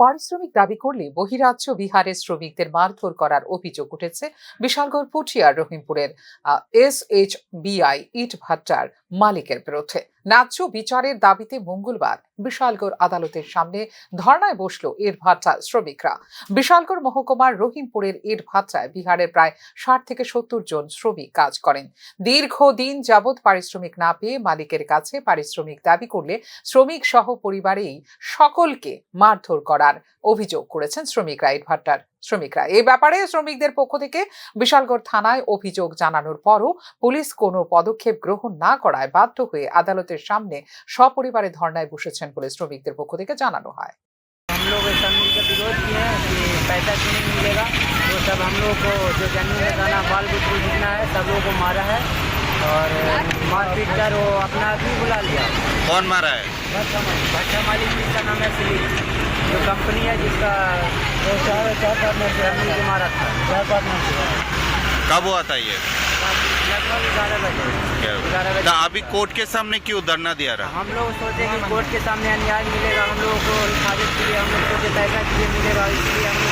পারিশ্রমিক দাবি করলে বহিরাজ্য বিহারের শ্রমিকদের মারধর করার অভিযোগ উঠেছে বিশালগড় পুঠিয়ার রহিমপুরের এস এইচ বিআই ইট ভাট্টার মালিকের বিরুদ্ধে। ন্যায্য বিচারের দাবিতে মঙ্গলবার বিশালগড় আদালতের সামনে ধর্নায় বসল ইট ভাট্টা শ্রমিকরা। বিশালগড় মহকুমার রহিমপুরের ইট ভাট্টায় বিহারের প্রায় ষাট থেকে সত্তর জন শ্রমিক কাজ করেন। দীর্ঘদিন যাবৎ পারিশ্রমিক না পেয়ে মালিকের কাছে পারিশ্রমিক দাবি করলে শ্রমিক সহ পরিবারেই সকলকে মারধর করার অভিযোগ করেছেন শ্রমিকরা ইটভাট্টার শ্রমিকরা এই ব্যাপারে শ্রমিকদের পক্ষ থেকে বিশালগড় থানায় অভিযোগ জানানোর পরও পুলিশ কোনো পদক্ষেপ গ্রহণ না করায় বাধ্য হয়ে আদালতের সামনে সপরিবারে ধর্নায় বসেছেন বলে শ্রমিকদের পক্ষ থেকে জানানো হয় हम लोग ऐसा मिलकर विरोध किए हैं कि पैसा क्यों नहीं मिलेगा तो सब हम लोग को जो जमीन लगाना बाल बुतरू जितना है सब लोगों को मारा है और मारपीट कर वो अपना आदमी बुला लिया कौन मारा है भट्टा मालिक जिसका नाम है सिलीप जो कंपनी है जिसका वो चार चार पार्टनर से हमने था चार पार्टनर से कब हुआ था ये? लगभग ग्यारह बजे। ग्यारह तो बजे अभी कोर्ट के सामने क्यों धरना दिया रहा? हम लोग सोचे कि कोर्ट के सामने अन्याय मिलेगा हम लोगों को हिफाजत के लिए हम लोग सोचे पैसा के लिए मिलेगा इसलिए हम लोग